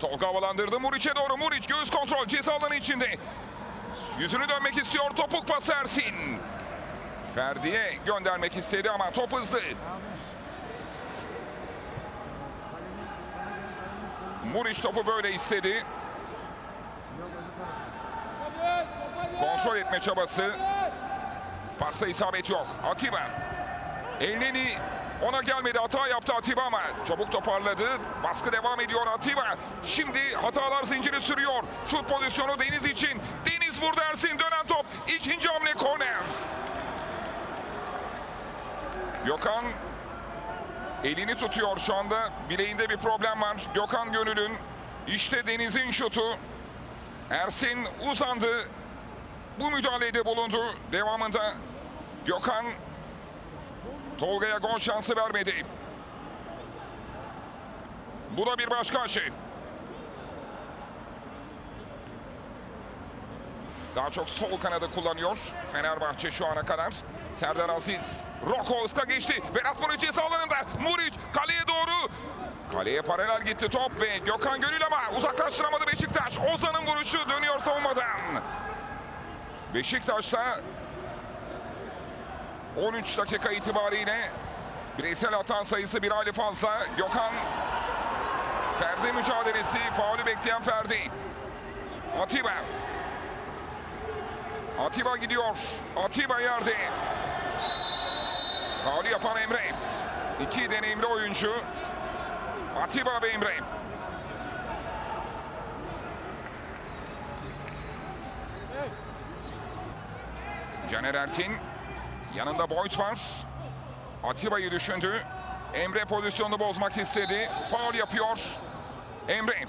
Tolga havalandırdı Muriç'e doğru. Muriç göğüs kontrol ceza alanı içinde. Yüzünü dönmek istiyor. Topuk pas Ersin. Ferdi'ye göndermek istedi ama top hızlı. Muriç topu böyle istedi. Kontrol etme çabası. Pasta isabet yok. Atiba. Elneni ona gelmedi. Hata yaptı Atiba ama çabuk toparladı. Baskı devam ediyor Atiba. Şimdi hatalar zinciri sürüyor. Şut pozisyonu Deniz için. Deniz vurdu Ersin. Dönen top. İkinci hamle korner. Gökhan elini tutuyor şu anda. Bileğinde bir problem var. Gökhan Gönül'ün. İşte Deniz'in şutu. Ersin uzandı. Bu müdahalede bulundu. Devamında Gökhan Tolga'ya gol şansı vermedi. Bu da bir başka şey. Daha çok sol kanadı kullanıyor Fenerbahçe şu ana kadar. Serdar Aziz, Roko ıska geçti. Berat Muriç ceza alanında. Muriç kaleye doğru. Kaleye paralel gitti top ve Gökhan Gönül ama uzaklaştıramadı Beşiktaş. Ozan'ın vuruşu dönüyor savunmadan. Beşiktaş'ta 13 dakika itibariyle bireysel hata sayısı bir hali fazla. Gökhan Ferdi mücadelesi, faulü bekleyen Ferdi. Atiba. Atiba gidiyor. Atiba yerde. Faulü yapan Emre. İki deneyimli oyuncu. Atiba ve Emre. Caner Erkin. Yanında Boyd var. Atiba'yı düşündü. Emre pozisyonunu bozmak istedi. Faul yapıyor. Emre.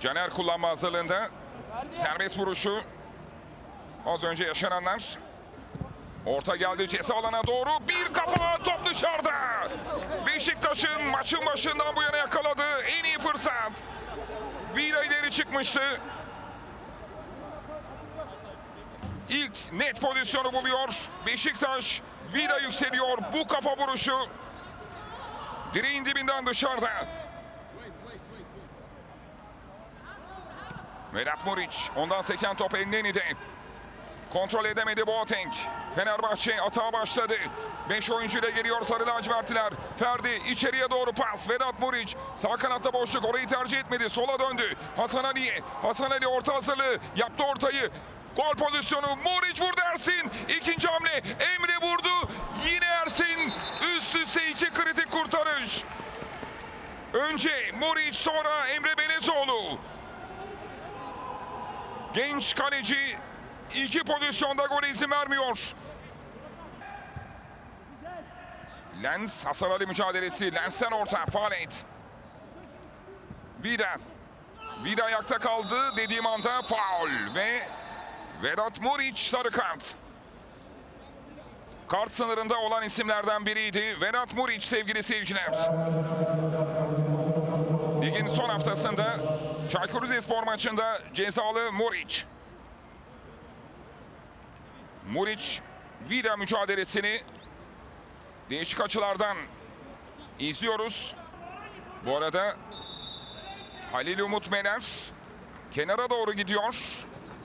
Caner kullanma hazırlığında. Serbest vuruşu. Az önce yaşananlar. Orta geldi ceza alana doğru. Bir kafa top dışarıda. Beşiktaş'ın maçın başından bu yana yakaladığı en iyi fırsat. Vida ileri çıkmıştı. İlk net pozisyonu buluyor. Beşiktaş Vida yükseliyor. Bu kafa vuruşu direğin dibinden dışarıda. Vedat Muriç. Ondan seken top Enneni'de. Kontrol edemedi Boateng. Fenerbahçe atağa başladı. 5 oyuncuyla geliyor Sarı lacivertliler. Ferdi içeriye doğru pas. Vedat Muriç sağ kanatta boşluk orayı tercih etmedi. Sola döndü. Hasan Ali'ye. Hasan Ali orta hazırlığı. Yaptı ortayı. Gol pozisyonu. Muriç vurdu Ersin. İkinci hamle. Emre vurdu. Yine Ersin. Üst üste iki kritik kurtarış. Önce Muriç sonra Emre Belezoğlu. Genç kaleci iki pozisyonda gol izin vermiyor. Lens Hasan Ali mücadelesi. Lens'ten orta. Falet. Vida. Vida ayakta kaldı dediğim anda faul ve Vedat Muriç sarı kart. Kart sınırında olan isimlerden biriydi. Vedat Muriç sevgili seyirciler. Ligin son haftasında Çaykur Rizespor maçında cezalı Muriç. Muriç Vida mücadelesini değişik açılardan izliyoruz. Bu arada Halil Umut Mener kenara doğru gidiyor.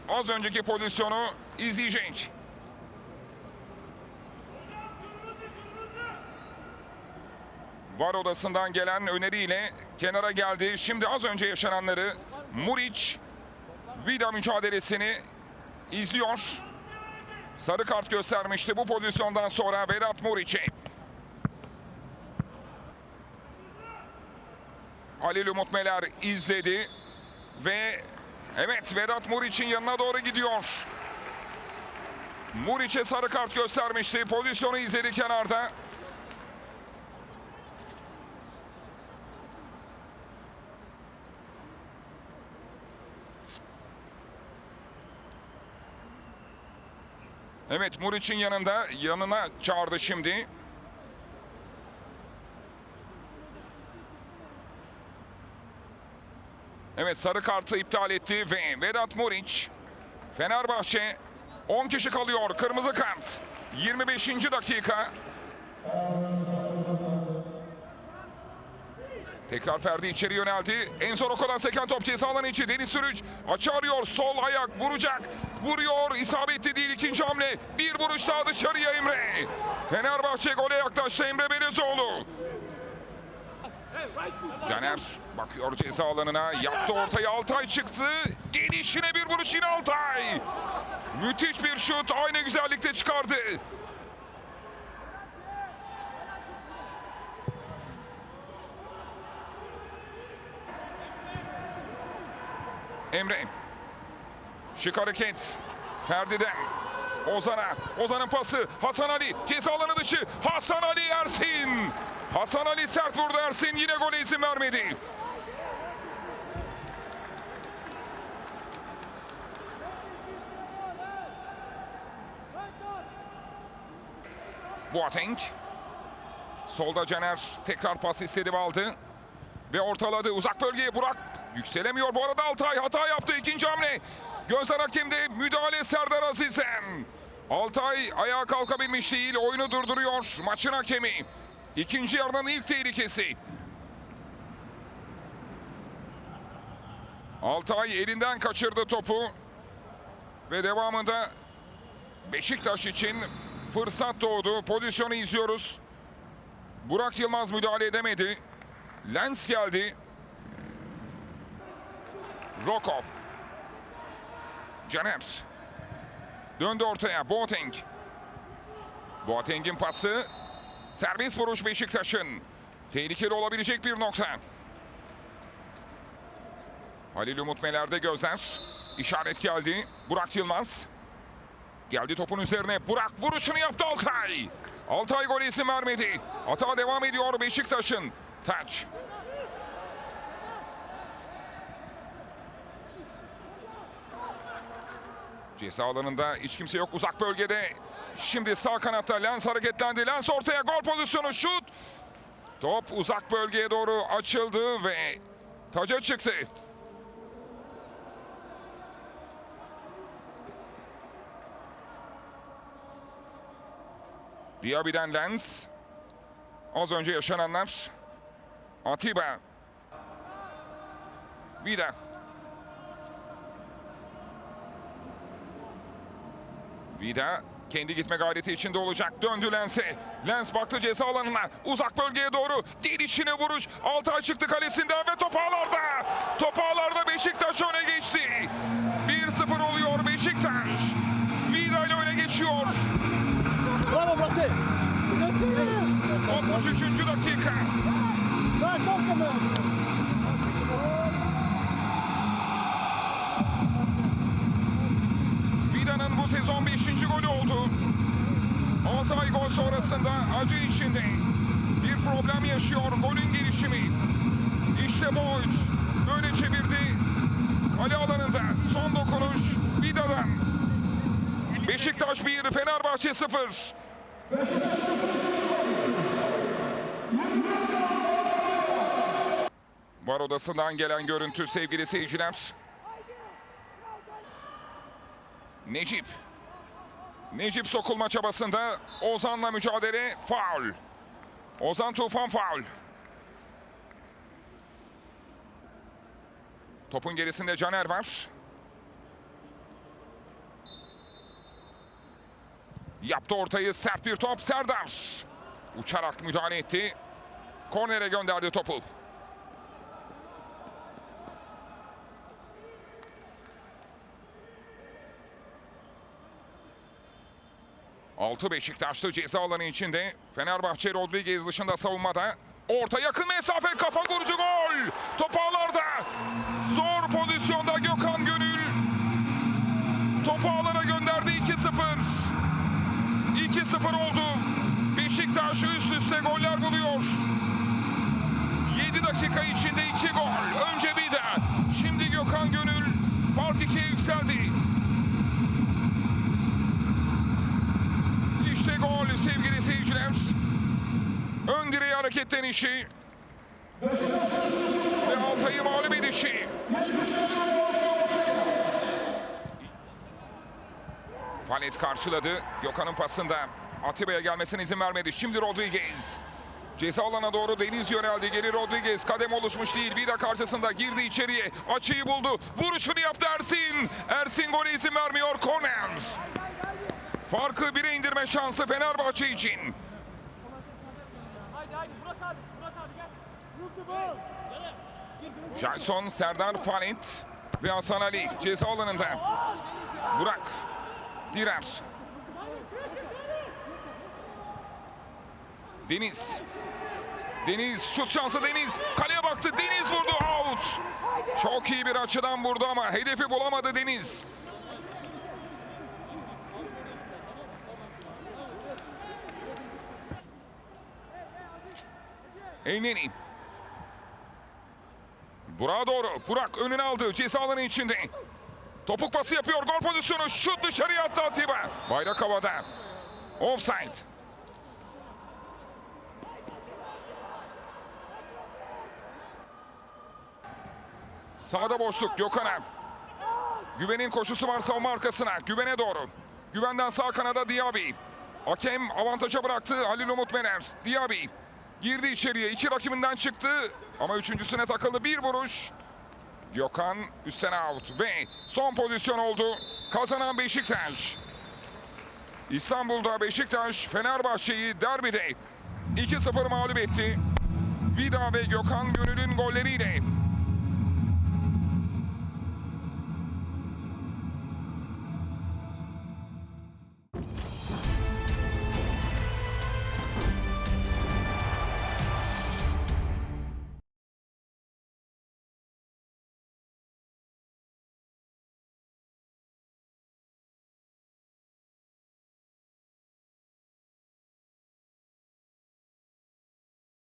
Az önceki pozisyonu izleyecek. VAR odasından gelen öneriyle kenara geldi. Şimdi az önce yaşananları Muriç Vida mücadelesini izliyor. Sarı kart göstermişti bu pozisyondan sonra Vedat Muriç'e. Halil Umut Meler izledi ve evet Vedat Muriç'in yanına doğru gidiyor. Muriç'e sarı kart göstermişti. Pozisyonu izledi kenarda. Evet Muriç'in yanında yanına çağırdı şimdi. Evet sarı kartı iptal etti ve Vedat Muriç Fenerbahçe 10 kişi kalıyor. Kırmızı kart. 25. dakika. Tekrar Ferdi içeri yöneldi. En son Oko'dan seken top ceza içi. Deniz Türüç açı arıyor. Sol ayak vuracak. Vuruyor. İsabetli değil ikinci hamle. Bir vuruş daha dışarıya Emre. Fenerbahçe gole yaklaştı Emre Belezoğlu. Caner bakıyor ceza alanına. Yaptı ortaya Altay çıktı. Gelişine bir vuruş yine Altay. Müthiş bir şut. Aynı güzellikte çıkardı. Emre. Şık hareket. Ferdi'den. Ozan'a. Ozan'ın pası. Hasan Ali. Ceza alanı dışı. Hasan Ali Ersin. Hasan Ali sert vurdu Ersin. Yine gole izin vermedi. Boateng. Solda Caner tekrar pas istedi ve aldı. Ve ortaladı uzak bölgeye Burak. Yükselemiyor bu arada Altay hata yaptı ikinci hamle. Gözler hakemde müdahale Serdar Aziz'den. Altay ayağa kalkabilmiş değil oyunu durduruyor maçın hakemi. İkinci yarının ilk tehlikesi. Altay elinden kaçırdı topu. Ve devamında Beşiktaş için fırsat doğdu. Pozisyonu izliyoruz. Burak Yılmaz müdahale edemedi. Lens geldi. Rokov. Caner. Döndü ortaya. Boateng. Boateng'in pası. Serbest vuruş Beşiktaş'ın. Tehlikeli olabilecek bir nokta. Halil Umut Meler'de gözler. İşaret geldi. Burak Yılmaz. Geldi topun üzerine. Burak vuruşunu yaptı Altay. Altay gol isim vermedi. Hata devam ediyor Beşiktaş'ın. Taç. Ceza alanında hiç kimse yok uzak bölgede. Şimdi sağ kanatta Lens hareketlendi. Lens ortaya gol pozisyonu şut. Top uzak bölgeye doğru açıldı ve taca çıktı. Diaby'den Lens. Az önce yaşananlar. Atiba. Vida. Vida kendi gitme gayreti içinde olacak. Döndü Lens'e. Lens baktı ceza alanına. Uzak bölgeye doğru. Dirişine vuruş. Altay çıktı kalesinden ve top ağlarda. Top ağlarda Beşiktaş öne geçti. 1-0 oluyor Beşiktaş. Vida ile öne geçiyor. Bravo Brate! 63. dakika. Vai, toca, 5. golü oldu. Altay gol sonrasında acı içinde bir problem yaşıyor golün gelişimi. İşte Boyd böyle çevirdi. Kale alanında son dokunuş Vida'dan. Beşiktaş 1, Fenerbahçe 0. Var odasından gelen görüntü sevgili seyirciler. Necip. Necip sokulma çabasında Ozan'la mücadele faul. Ozan Tufan faul. Topun gerisinde Caner var. Yaptı ortayı sert bir top Serdar. Uçarak müdahale etti. Kornere gönderdi topu. Altı Beşiktaşlı ceza alanı içinde. Fenerbahçe Rodriguez dışında savunmada. Orta yakın mesafe kafa vurucu gol. Top ağlarda. Zor pozisyonda Gökhan Gönül. Topu ağlara gönderdi 2-0. 2-0 oldu. Beşiktaş üst üste goller buluyor. 7 dakika içinde 2 gol. Önce bir de. Şimdi Gökhan Gönül fark 2'ye yükseldi. Gol sevgili seyirciler. Ön direğe hareketlenişi. Ve Altay'ı mağlup edişi. Falet karşıladı. Gökhan'ın pasında Atiba'ya gelmesine izin vermedi. Şimdi Rodriguez. Ceza alana doğru Deniz yöneldi. Geri Rodriguez. Kadem oluşmuş değil. Vida karşısında girdi içeriye. Açıyı buldu. Vuruşunu yaptı Ersin. Ersin gole izin vermiyor. Korner. Farkı bire indirme şansı Fenerbahçe için. Jason, Serdar Falet ve Hasan Ali ceza alanında. Burak. Direr. Deniz. Deniz şut şansı Deniz. Kaleye baktı Deniz vurdu out. Çok iyi bir açıdan vurdu ama hedefi bulamadı Deniz. Eyneni. Burak'a doğru. Burak önüne aldı. Ceza alanı içinde. Topuk pası yapıyor. Gol pozisyonu. Şut dışarıya attı Atiba. Bayrak havada. Offside. Sağda boşluk Gökhan'a. Güven'in koşusu var savunma arkasına. Güven'e doğru. Güven'den sağ kanada Diaby. Hakem avantaja bıraktı Halil Umut Mener. Diaby girdi içeriye. iki rakibinden çıktı. Ama üçüncüsüne takıldı. Bir vuruş. Gökhan üstten out. Ve son pozisyon oldu. Kazanan Beşiktaş. İstanbul'da Beşiktaş Fenerbahçe'yi derbide 2-0 mağlup etti. Vida ve Gökhan Gönül'ün golleriyle